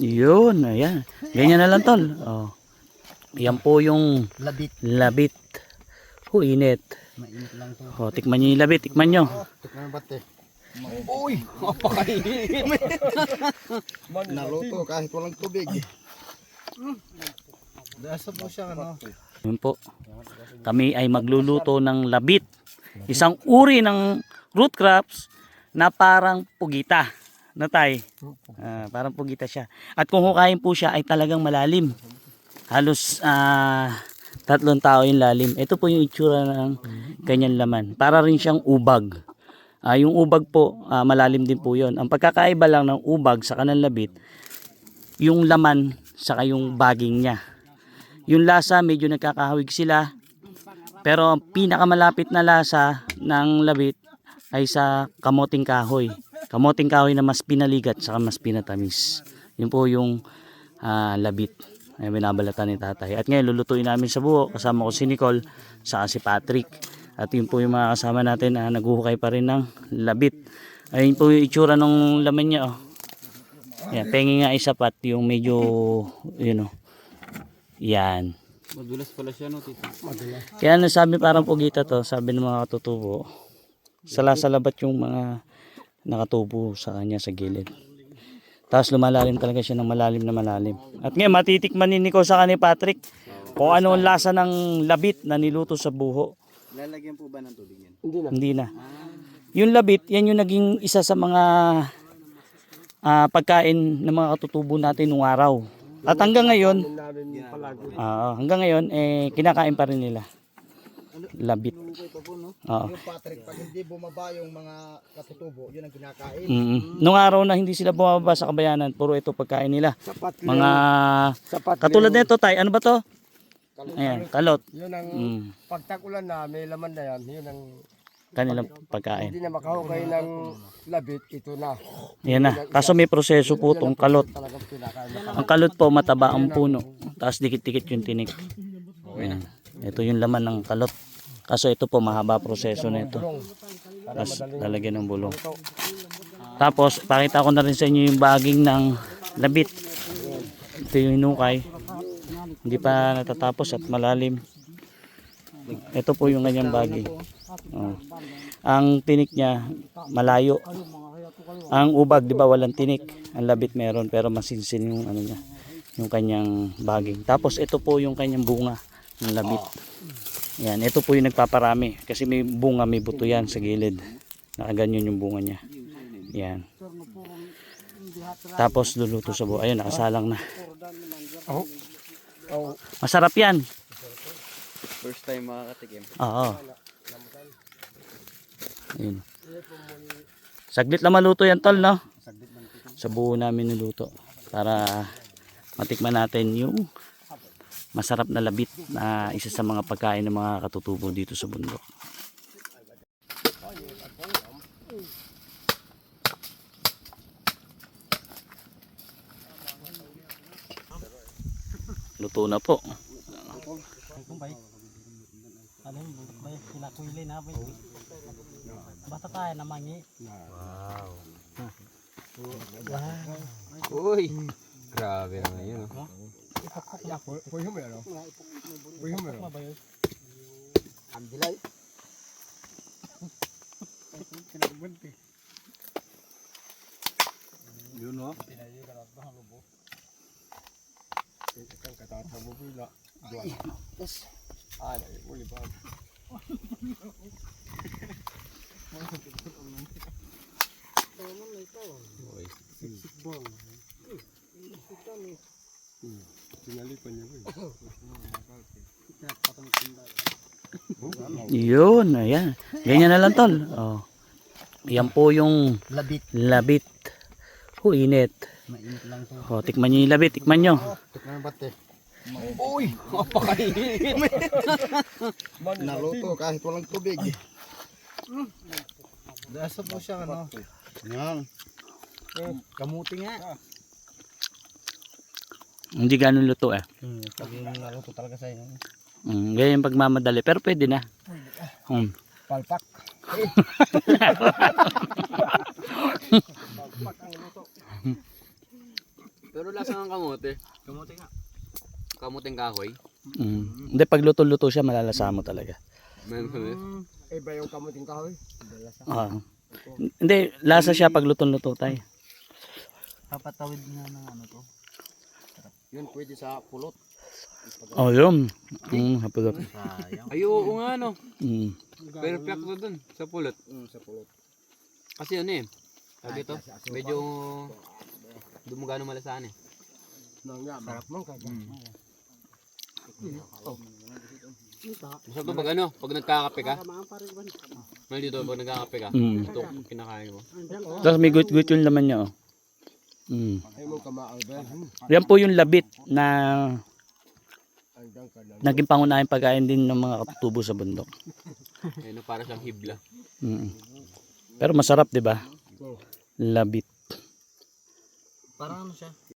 Yun, ayan. Ganyan na lang tol. Oh. Yan po yung Labit. labit. Oh, init. Mainit lang to. Oh, tikman nyo yung labit, tikman nyo. Tikman ba't eh? Uy! Mapakainin! Naluto kahit walang tubig. Dasa po siya ano. Yun po. Kami ay magluluto ng labit. Isang uri ng root crops na parang pugita. Na tay? Ah, parang pugita siya. At kung hukayin po siya ay talagang malalim. Halos ah, tatlong tao yung lalim. Ito po yung itsura ng kanyang laman. Para rin siyang ubag. Ah, yung ubag po, ah, malalim din po yon. Ang pagkakaiba lang ng ubag sa kanang labit, yung laman saka yung baging niya. Yung lasa medyo nagkakahawig sila. Pero ang pinakamalapit na lasa ng labit ay sa kamoting kahoy. Kamoting kahoy na mas pinaligat saka mas pinatamis. Yun po yung ah, labit. Ay binabalatan ni tatay. At ngayon lulutuin namin sa buho. Kasama ko si Nicole saka si Patrick. At yun po yung mga kasama natin na naguhukay pa rin ng labit. Ayun po yung itsura ng laman niya. Oh. Yan, pengi nga isa pat yung medyo, yun o. Yan. Madulas pala siya no tito. Madulas. Kaya nasabi parang pugita to, sabi ng mga katutubo. Salasalabat yung mga nakatubo sa kanya sa gilid. Tapos lumalalim talaga siya ng malalim na malalim. At ngayon matitikman ni Nico sa ni Patrick kung ano ang lasa ng labit na niluto sa buho. Lalagyan po ba ng tubig yan? Hindi na. Yung labit, yan yung naging isa sa mga ah, pagkain ng mga katutubo natin nung araw. At hanggang ngayon, ah, hanggang ngayon, eh, kinakain pa rin nila. Labit. Oo. Yung Patrick, pag hindi bumaba yung mga katutubo, yun ang kinakain. Mm. Nung araw na hindi sila bumababa sa kabayanan, puro ito pagkain nila. Sapat Mga sapat katulad nito, tay, ano ba to? Ayan, kalot. Yun ang Mm. pagtakulan na may laman na yan, yun ang Kanilang pagkain. hindi na makahukay ng labit, ito na. Yan na. Kaso may proseso po tong kalot. Ang kalot po mataba ang puno. Tapos dikit-dikit yung tinik. Ayan. Ito yung laman ng kalot. Kaso ito po mahaba proseso na ito. Tapos lalagyan ng bulong. Tapos pakita ko na rin sa inyo yung baging ng labit. Ito yung hinukay. Hindi pa natatapos at malalim. Ito po yung kanyang baging. Oh. Ang tinik niya malayo. Ang ubag, di ba, walang tinik. Ang labit meron, pero masinsin yung ano niya, yung kanyang baging. Tapos ito po yung kanyang bunga ng labit. Yan, ito po yung nagpaparami kasi may bunga, may buto yan sa gilid. Nakaganyan yung bunga niya. Yan. Tapos luluto sa buo. Ayun, nakasalang na. Oh. Oh. Masarap yan. First time makakatikim. Oo. Ayun. Saglit lang maluto yan, tol, no? Sa buo namin niluto. Para matikman natin yung masarap na labit na isa sa mga pagkain ng mga katutubo dito sa bundok. Luto na po. Ano yung budak ba yung pinakuili na ba yung Basta tayo na mangi. Uy! Grabe naman yun. Oh. Ano ba yun? Ang dilay. Yun o. Yes. Ah, uli? Yun, ayan. Ganyan na lang tol. Oh. Yan po yung Labit. labit. Oh, init. Mainit lang to. Oh, tikman nyo yung labit, tikman nyo. Tikman ba't eh? Uy! Mapakainin! Naluto kahit walang tubig. Dasa po siya ano? Yan. Kamuti nga. Hindi ganun luto eh. Hmm, pag yung naluto talaga sa inyo. Mm, ganyan yung pagmamadali. Pero pwede na. Hmm. Palpak. Lasa ng kamote. Kamuti nga. Kamuting kahoy. Mm. Hindi, pag luto-luto siya, malalasa mo talaga. Meron kami. Iba yung kamuting kahoy. Ah. Hindi, lasa siya pag luto-luto tayo. Papatawid na ng ano to. Yun pwede sa pulot. Oh, yun. Mm, hapulot. Ay, oo nga no. Mm. Perfect to dun sa pulot. Mm, sa pulot. Kasi ano eh. Sabi to, medyo dumugano malasaan eh. Nang nga, sarap man kaya. Masarap to pag ano, pag nagkakape ka. Mal dito pag nagkakape ka. Mm. Ito kinakain mo. Tapos may gut-gut yung laman niya, oh. Mm. Yan po yung labit na naging pangunahing pagkain din ng mga katutubo sa bundok. Ayun, para siyang hibla. Mm. Pero masarap, 'di ba? Labit. Parang ano siya?